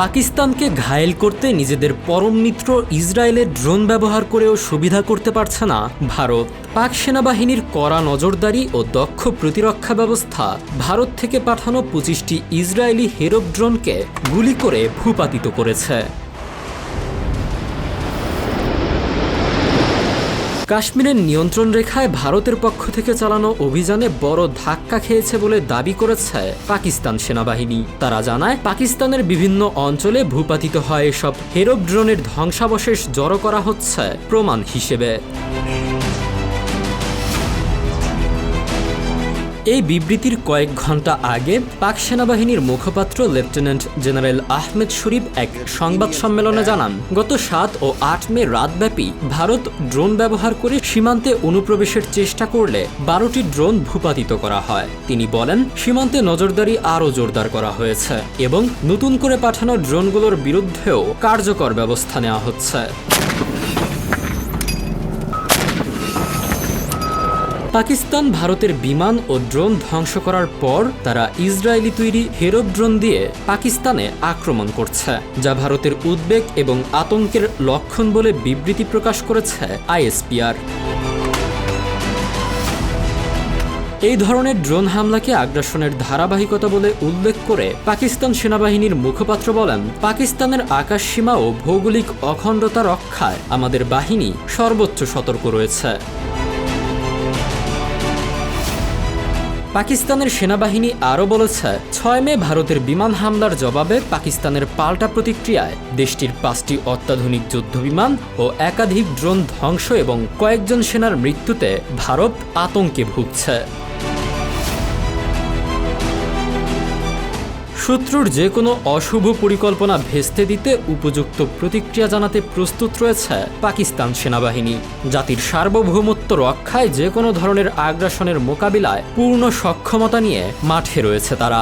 পাকিস্তানকে ঘায়েল করতে নিজেদের পরম মিত্র ইসরায়েলের ড্রোন ব্যবহার করেও সুবিধা করতে পারছে না ভারত। পাক সেনাবাহিনীর কড়া নজরদারি ও দক্ষ প্রতিরক্ষা ব্যবস্থা। ভারত থেকে পাঠানো পঁচিশটি ইসরায়েলি হেরব ড্রোনকে গুলি করে ভূপাতিত করেছে। কাশ্মীরের নিয়ন্ত্রণ রেখায় ভারতের পক্ষ থেকে চালানো অভিযানে বড় ধাক্কা খেয়েছে বলে দাবি করেছে পাকিস্তান সেনাবাহিনী। তারা জানায়, পাকিস্তানের বিভিন্ন অঞ্চলে ভূপাতিত হয় এসব হেরব ড্রোনের ধ্বংসাবশেষ জড়ো করা হচ্ছে প্রমাণ হিসেবে। এই বিবৃতির কয়েক ঘণ্টা আগে পাক সেনাবাহিনীর মুখপাত্র লেফটেন্যান্ট জেনারেল আহমেদ শরীফ এক সংবাদ সম্মেলনে জানান, গত সাত ও আট মে রাতব্যাপী ভারত ড্রোন ব্যবহার করে সীমান্তে অনুপ্রবেশের চেষ্টা করলে বারোটি ড্রোন ভূপাতিত করা হয়। তিনি বলেন, সীমান্তে নজরদারি আরও জোরদার করা হয়েছে এবং নতুন করে পাঠানো ড্রোনগুলোর বিরুদ্ধেও কার্যকর ব্যবস্থা নেওয়া হচ্ছে। পাকিস্তান ভারতের বিমান ও ড্রোন ধ্বংস করার পর তারা ইসরায়েলি তৈরি হেরব ড্রোন দিয়ে পাকিস্তানে আক্রমণ করছে, যা ভারতের উদ্বেগ এবং আতঙ্কের লক্ষণ বলে বিবৃতি প্রকাশ করেছে আইএসপিআর। এই ধরনের ড্রোন হামলাকে আগ্রাসনের ধারাবাহিকতা বলে উল্লেখ করে পাকিস্তান সেনাবাহিনীর মুখপাত্র বলেন, পাকিস্তানের আকাশ সীমা ও ভৌগোলিক অখণ্ডতা রক্ষায় আমাদের বাহিনী সর্বোচ্চ সতর্ক রয়েছে। পাকিস্তানের সেনাবাহিনী আরও বলেছে, ছয় মে ভারতের বিমান হামলার জবাবে পাকিস্তানের পাল্টা প্রতিক্রিয়ায় দেশটির পাঁচটি অত্যাধুনিক যুদ্ধবিমান ও একাধিক ড্রোন ধ্বংস এবং কয়েকজন সেনার মৃত্যুতে ভারত আতঙ্কে ভুগছে। শত্রুর যে কোনো অশুভ পরিকল্পনা ভেস্তে দিতে উপযুক্ত প্রতিক্রিয়া জানাতে প্রস্তুত রয়েছে পাকিস্তান সেনাবাহিনী। জাতির সার্বভৌমত্ব রক্ষায় যে কোনো ধরনের আগ্রাসনের মোকাবিলায় পূর্ণ সক্ষমতা নিয়ে মাঠে রয়েছে তারা।